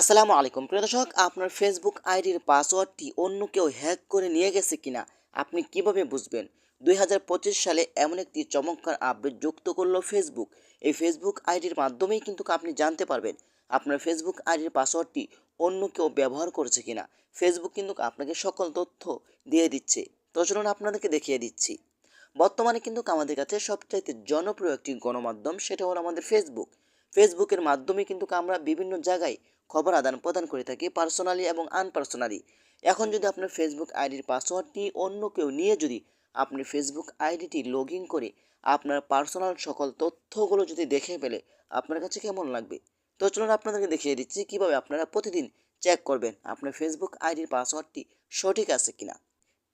আসসালামু আলাইকুম। প্রিয় দর্শক, আপনার ফেসবুক আইডির পাসওয়ার্ডটি অন্য কেউ হ্যাক করে নিয়ে গেছে কিনা, আপনি কীভাবে বুঝবেন? দুই হাজার পঁচিশ সালে এমন একটি চমৎকার আপডেট যুক্ত করল ফেসবুক এই ফেসবুক আইডির মাধ্যমেই কিন্তু আপনি জানতে পারবেন আপনার ফেসবুক আইডির পাসওয়ার্ডটি অন্য কেউ ব্যবহার করেছে কিনা। ফেসবুক কিন্তু আপনাকে সকল তথ্য দিয়ে দিচ্ছে। তো চলুন আপনাদেরকে দেখিয়ে দিচ্ছি। বর্তমানে কিন্তু আমাদের কাছে সবচাইতে জনপ্রিয় একটি গণমাধ্যম, সেটা হলো আমাদের ফেসবুক ফেসবুকের মাধ্যমে কিন্তু আমরা বিভিন্ন জায়গায় খবর আদান প্রদান করে থাকি পার্সোনালি এবং আনপার্সোনালি এখন যদি আপনার ফেসবুক আইডির পাসওয়ার্ডটি অন্য কেউ নিয়ে যদি আপনি ফেসবুক আইডিটি লগ ইন করে আপনার পার্সোনাল সকল তথ্যগুলো যদি দেখে ফেলে, আপনার কাছে কেমন লাগবে? তো চলুন আপনাদেরকে দেখিয়ে দিচ্ছি কীভাবে আপনারা প্রতিদিন চেক করবেন আপনার ফেসবুক আইডির পাসওয়ার্ডটি সঠিক আছে কিনা।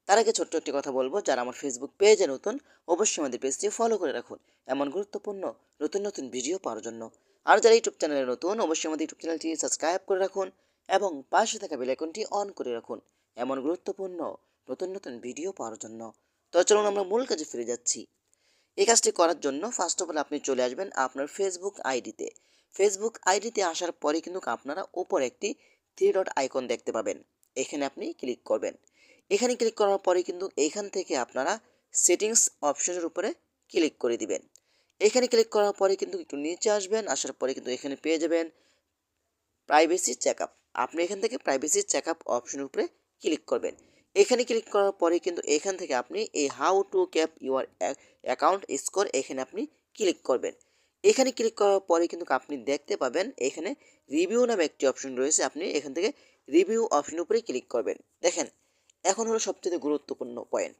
তার আগে ছোট্ট একটি কথা বলব, যারা আমার ফেসবুক পেজে নতুন, অবশ্যই আমাদের পেজটি ফলো করে রাখুন। এমন গুরুত্বপূর্ণ নতুন নতুন ভিডিও পাওয়ার জন্য। আর যারা ইউটিউব চ্যানেলে নতুন, অবশ্যই আমাদের ইউটিউব চ্যানেলটি সাবস্ক্রাইব করে রাখুন এবং পাশে থাকা বেলাইকনটি অন করে রাখুন এমন গুরুত্বপূর্ণ নতুন নতুন ভিডিও পাওয়ার জন্য। তো চলুন আমরা মূল কাজে ফিরে যাচ্ছি। এই কাজটি করার জন্য ফার্স্ট অফ অল আপনি চলে আসবেন আপনার ফেসবুক আইডিতে ফেসবুক আইডিতে আসার পরে কিন্তু আপনারা ওপর একটি থ্রি ডট আইকন দেখতে পাবেন। এখানে আপনি ক্লিক করবেন। এখানে ক্লিক করার পরে কিন্তু এখান থেকে আপনারা সেটিংস অপশনের উপরে ক্লিক করে দিবেন। এখানে ক্লিক করার পরে কিন্তু একটু নিচে আসবেন, আসার পরে কিন্তু এখানে পেয়ে যাবেন প্রাইভেসি চেক আপ আপনি এখান থেকে প্রাইভেসি চেক আপ অপশনের উপরে ক্লিক করবেন। এখানে ক্লিক করার পরে কিন্তু এখান থেকে আপনি এই how to cap your account score এখানে আপনি ক্লিক করবেন। এখানে ক্লিক করার পরে কিন্তু আপনি দেখতে পাবেন এখানে রিভিউ নামে একটি অপশন রয়েছে, আপনি এখান থেকে রিভিউ অপশনের উপরে ক্লিক করবেন। দেখেন, এখন হলো সবচেয়ে গুরুত্বপূর্ণ পয়েন্ট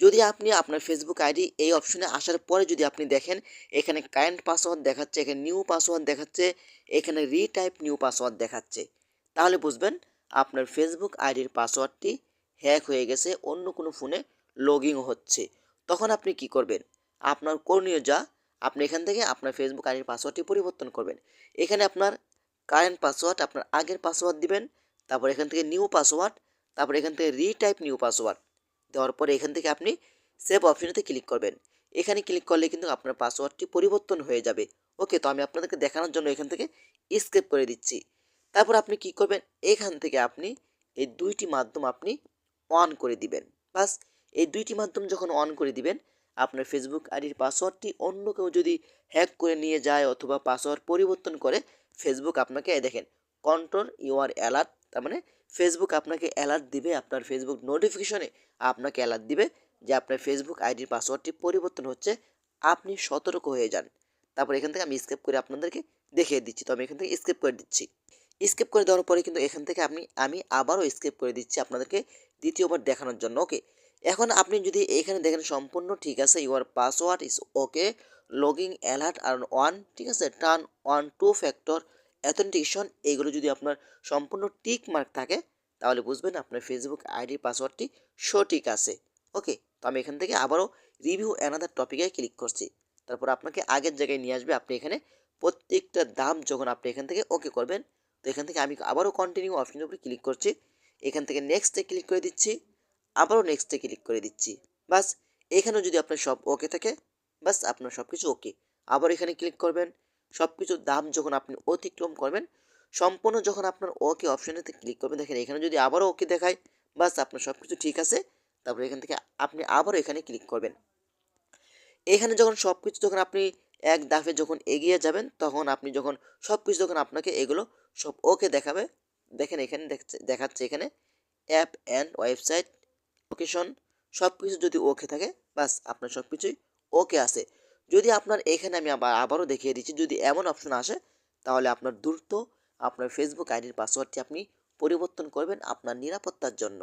যদি আপনি আপনার ফেসবুক আইডি এই অপশনে আসার পরে যদি আপনি দেখেন, এখানে কারেন্ট পাসওয়ার্ড দেখাচ্ছে, এখানে নিউ পাসওয়ার্ড দেখাচ্ছে, এখানে রিটাইপ নিউ পাসওয়ার্ড দেখাচ্ছে, তাহলে বুঝবেন আপনার ফেসবুক আইডির পাসওয়ার্ডটি হ্যাক হয়ে গেছে, অন্য কোনো ফোনে লগ হচ্ছে। তখন আপনি কি করবেন? আপনার করণীয় যা, আপনি এখান থেকে আপনার ফেসবুক আইডির পাসওয়ার্ডটি পরিবর্তন করবেন। এখানে আপনার কারেন্ট পাসওয়ার্ড আপনার আগের পাসওয়ার্ড দিবেন, তারপর এখান থেকে নিউ পাসওয়ার্ড তারপর এখান থেকে রিটাইপ নিউ পাসওয়ার্ড দেওয়ার পরে এখান থেকে আপনি সেভ অপশনেতে ক্লিক করবেন। এখানে ক্লিক করলে কিন্তু আপনার পাসওয়ার্ডটি পরিবর্তন হয়ে যাবে। ওকে তো আমি আপনাদেরকে দেখানোর জন্য এখান থেকে স্কেপ করে দিচ্ছি। তারপর আপনি কি করবেন? এখান থেকে আপনি এই দুইটি মাধ্যম আপনি অন করে দিবেন। বাস, এই দুইটি মাধ্যম যখন অন করে দিবেন, আপনার ফেসবুক আইডির পাসওয়ার্ডটি অন্য কেউ যদি হ্যাক করে নিয়ে যায় অথবা পাসওয়ার্ড পরিবর্তন করে ফেসবুক আপনাকে দেখেন কন্ট্রোল ইউআর অ্যালার্ট তার মানে ফেসবুক আপনাকে অ্যালার্ট দিবে, আপনার ফেসবুক নোটিফিকেশনে আপনাকে অ্যালার্ট দিবে যে আপনার ফেসবুক আইডির পাসওয়ার্ডটি পরিবর্তন হচ্ছে, আপনি সতর্ক হয়ে যান। তারপর এখান থেকে আমি স্কেপ করে আপনাদেরকে দেখিয়ে দিচ্ছি। তো আমি এখান থেকে স্কেপ করে দিচ্ছি। স্কেপ করে দেওয়ার পরে কিন্তু এখান থেকে আপনি আমি আবারও স্কেপ করে দিচ্ছি আপনাদেরকে দ্বিতীয়বার দেখানোর জন্য ওকে এখন আপনি যদি এখানে দেখেন সম্পূর্ণ ঠিক আছে your password is okay logging alert R on ঠিক আছে? Turn on two factor authentication এইগুলো যদি আপনার সম্পূর্ণ টিক মার্ক থাকে, তাহলে বুঝবেন আপনার ফেসবুক আইডির পাসওয়ার্ডটি সঠিক আছে। ওকে তো আমি এখান থেকে আবারও রিভিউ অ্যানাদার টপিকে ক্লিক করছি। তারপর আপনাকে আগের জায়গায় নিয়ে আসবে, আপনি এখানে প্রত্যেকটা দাম যখন আপনি এখান থেকে ওকে করবেন, তো এখান থেকে আমি আবারও কন্টিনিউ অপশনের উপরে ক্লিক করছি। এখান থেকে নেক্সটে ক্লিক করে দিচ্ছি, আবারও নেক্সটে ক্লিক করে দিচ্ছি। বাস এখানেও যদি আপনার সব ওকে থাকে বাস আপনার সব কিছু ওকে আবার এখানে ক্লিক করবেন সব কিছুর দাম যখন আপনি অতিক্রম করবেন, সম্পূর্ণ যখন আপনার ওকে অপশনেতে ক্লিক করবেন, দেখেন এখানে যদি আবারও ওকে দেখায়, বাস আপনার সব কিছু ঠিক আছে, তারপরে এখান থেকে আপনি আবারও এখানে ক্লিক করবেন। এখানে যখন সব কিছু যখন আপনি এক দাফে যখন এগিয়ে যাবেন, তখন আপনি যখন সব কিছু যখন আপনাকে এগুলো সব ওকে দেখাবে, দেখেন এখানে দেখছে, দেখাচ্ছে এখানে অ্যাপ অ্যান্ড ওয়েবসাইট লোকেশন সব কিছু যদি ওকে থাকে, বাস আপনার সব কিছুই ওকে আছে। যদি আপনার এখানে আমি আবার, আবারও দেখিয়ে দিচ্ছি, যদি এমন অপশন আসে, তাহলে আপনার দ্রুত আপনার ফেসবুক আইডির পাসওয়ার্ডটি আপনি পরিবর্তন করবেন আপনার নিরাপত্তার জন্য।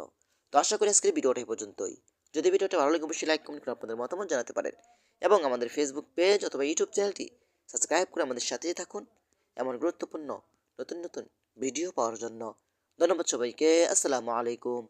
তো আশা করি আজকের ভিডিওটা এই পর্যন্তই। যদি ভিডিওটা ভালো লাগে, অবশ্যই লাইক কমেন্ট করে আপনাদের মতামত জানাতে পারেন। এবং আমাদের ফেসবুক পেজ অথবা ইউটিউব চ্যানেলটি সাবস্ক্রাইব করে আমাদের সাথেই থাকুন। এমন গুরুত্বপূর্ণ, নতুন নতুন ভিডিও পাওয়ার জন্য। ধন্যবাদ সবাইকে, আসসালামু আলাইকুম।